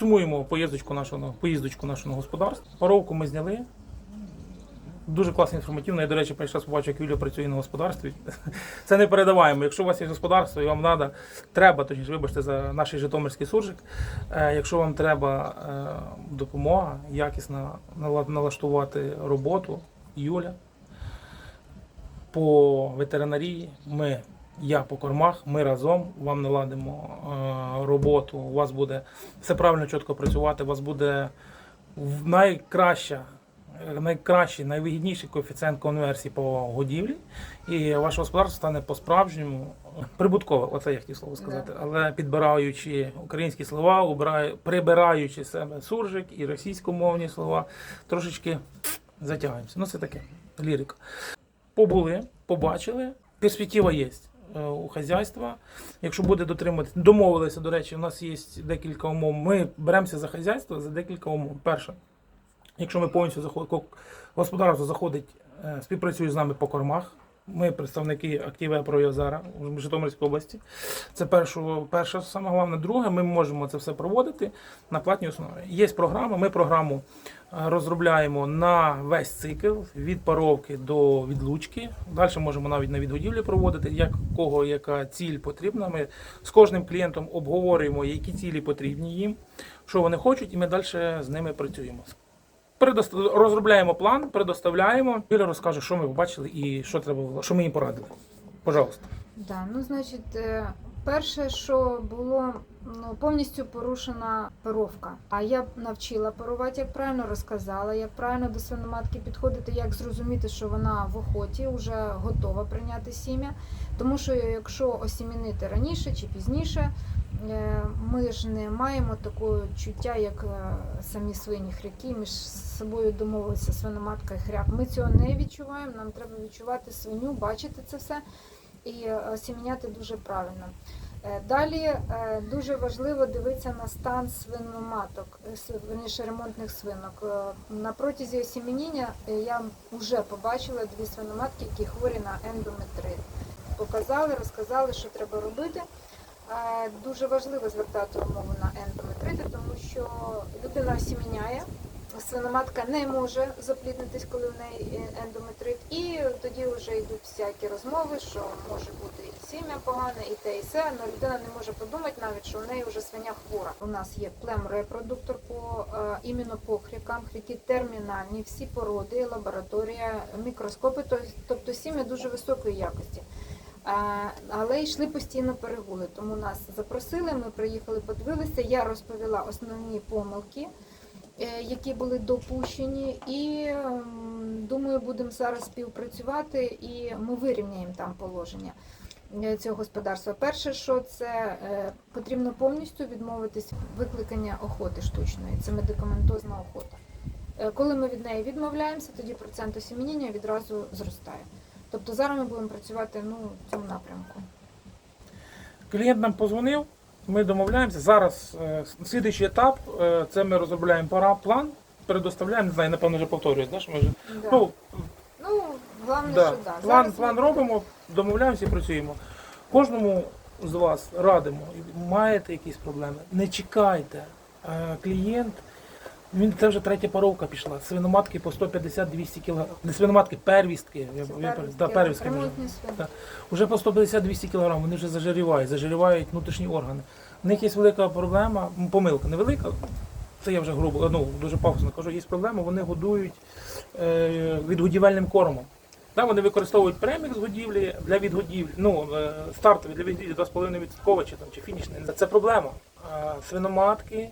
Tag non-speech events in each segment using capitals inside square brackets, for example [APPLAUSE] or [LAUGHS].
Сумуємо поїздочку нашого, поїздочку нашого господарства. Паровку ми зняли. Дуже класно інформативно. Я, до речі, перший раз побачив, як Юлія працює на господарстві. [LAUGHS] Це не передаваємо. Якщо у вас є господарство і вам треба, треба, точніше, вибачте, за наш Житомирський суржик. Е, якщо вам треба е, допомога, якісно налаштувати роботу, Юля, по ветеринарії, ми, я по кормах, ми разом вам наладимо е, роботу. У вас буде все правильно чітко працювати, у вас буде найкраща, найкращий, найвигідніший коефіцієнт конверсії по годівлі, і ваше господарство стане по-справжньому прибуткове. Оце я хотів слово сказати. Але підбираючи українські слова, убираю- прибираючи себе суржик і російськомовні слова, трошечки затягаємося. Ну це таке лірика. Побули, побачили, перспектива є. Е, У хазяйства, якщо буде дотримуватися, домовилися, до речі, у нас є декілька умов. Ми беремося за хазяйство за декілька умов. Перше, якщо ми повністю заходимо, господарство заходить, е, співпрацює з нами по кормах. Ми представники активе про Йозара в Житомирській області. Це перше, перше саме головне. Друге, ми можемо це все проводити на платній основі. Є програма. Ми програму е, розробляємо на весь цикл від паровки до відлучки. Далі можемо навіть на відгодівлі проводити, як кого яка ціль потрібна. Ми з кожним клієнтом обговорюємо, які цілі потрібні їм, що вони хочуть, і ми далі з ними працюємо. Розробляємо план, предоставляємо. Юля розкаже, що ми побачили і що треба було, що ми їм порадили. Пожалуйста. Да, ну значить, е, перше, що було ну, повністю порушена паровка. А я навчила парувати, як правильно розказала, як правильно до свиноматки підходити, як зрозуміти, що вона в охоті вже готова прийняти сім'я. Тому що якщо осімінити раніше чи пізніше, е, ми ж не маємо такого чуття, як е, самі свині хряки. Між собою домовилися свиноматка і хряк. Ми цього не відчуваємо. Нам треба відчувати свиню, бачити це все і е, дуже правильно. Е, Далі е, дуже важливо дивитися на стан свиноматок, верніше ремонтних свинок. На протязі осімініння е, я вже побачила дві свиноматки, які хворі на ендометрит. Показали, розказали, що треба робити. Дуже важливо звертати увагу на ендометрити, тому що людина осіміняє, свиноматка не може запліднитись, коли в неї е, ендометрит, і тоді вже йдуть всякі розмови, що може бути і сім'я погане, і те, і все, але людина не може подумати навіть, що в неї вже свиня хвора. У нас є плем-репродуктор по е, іменно по хрякам, хряки термінальні, всі породи, лабораторія, мікроскопи, тобто сім'я дуже високої якості. Але йшли постійно перегули. Тому нас запросили, ми приїхали, подивилися. Я розповіла основні помилки, е, які були допущені, і ем, думаю, будемо зараз співпрацювати і ми вирівняємо там положення е, цього господарства. Перше, що це е, потрібно повністю відмовитись викликання охоти штучної. Це медикаментозна охота. Е, Коли ми від неї відмовляємося, тоді процент осіміння відразу зростає. Тобто зараз ми будемо працювати ну, в цьому напрямку. Клієнт нам позвонив, ми домовляємося. Зараз е, слідуючий етап е, це ми розробляємо пора, план, предоставляємо, не знаю, напевно, вже повторююсь, да, що ми вже. Да. Ну, Ну, головне, да. що да. план, Зараз план ми- робимо, домовляємося і працюємо. Кожному з вас радимо, маєте якісь проблеми, не чекайте. Е, Клієнт, він це вже третя паровка пішла. Свиноматки по 150-200 кг. Не свиноматки, первістки. Я, я, первістки, да, первістки вже. ремонтні. Так. Уже по 150-200 кг вони вже зажирівають, зажирівають внутрішні органи. У них є велика проблема, м, помилка невелика, це я вже грубо, ну дуже пафосно кажу, є проблема, вони годують е, відгодівельним кормом. Там вони використовують премікс годівлі для відгодівлі, ну, е, стартові для відгодівлі 2,5% чи, там, чи фінішне. Це проблема. Свиноматки, е,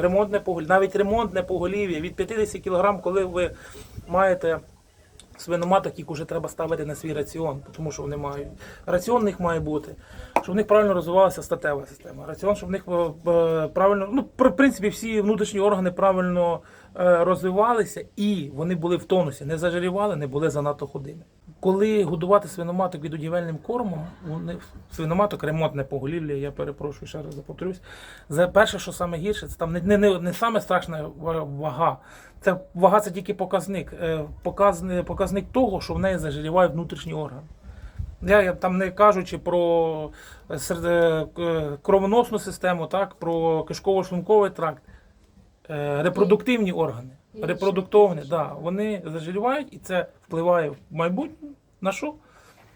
ремонтне поголів'я, навіть ремонтне поголів'я від 50 кг, коли ви маєте свиноматок, їх вже треба ставити на свій раціон, тому що вони мають. Раціон в них має бути, щоб в них правильно розвивалася статева система. Раціон, щоб в них е, е, правильно, ну, в принципі, всі внутрішні органи правильно е, розвивалися і вони були в тонусі, не зажарівали, не були занадто худими. Коли годувати свиноматок відудівельним кормом, вони свиноматок ремонтне поголів'я, я перепрошую ще раз повторюсь. Перше, що саме гірше, це там не, не, не, не саме страшна вага. Це вага це тільки показник. Е, Показник, показник того, що в неї зажиріває внутрішній орган. Я, я там не кажучи про е, серед- е, кровоносну систему, так, про кишково-шлунковий тракт, е, репродуктивні органи. Репродуктовні, да, вони заживають і це впливає в майбутнє на що?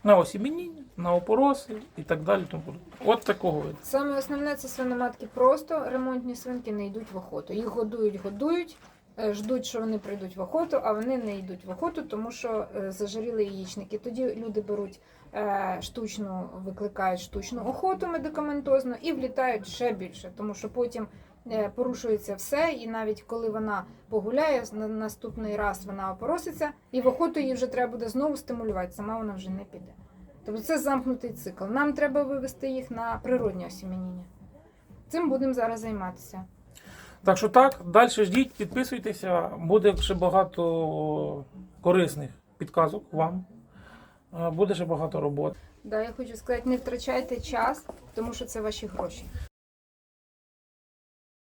На осіміння, на опороси і так далі. Тому. От такого виду. Саме основне це свиноматки просто ремонтні свинки не йдуть в охоту. Їх годують, годують, е, ждуть, що вони прийдуть в охоту, а вони не йдуть в охоту, тому що е, зажиріли яєчники. Тоді люди беруть е, штучну, викликають штучну охоту медикаментозну і влітають ще більше, тому що потім. Е, Порушується все, і навіть коли вона погуляє, на наступний раз вона опороситься, і в охоту її вже треба буде знову стимулювати, сама вона вже не піде. Тобто це замкнутий цикл. Нам треба вивести їх на природнє осіменіння. Цим будемо зараз займатися. Так що так, далі ждіть, підписуйтеся, буде ще багато корисних підказок вам. Е, Буде ще багато роботи. Да, я хочу сказати, не втрачайте час, тому що це ваші гроші.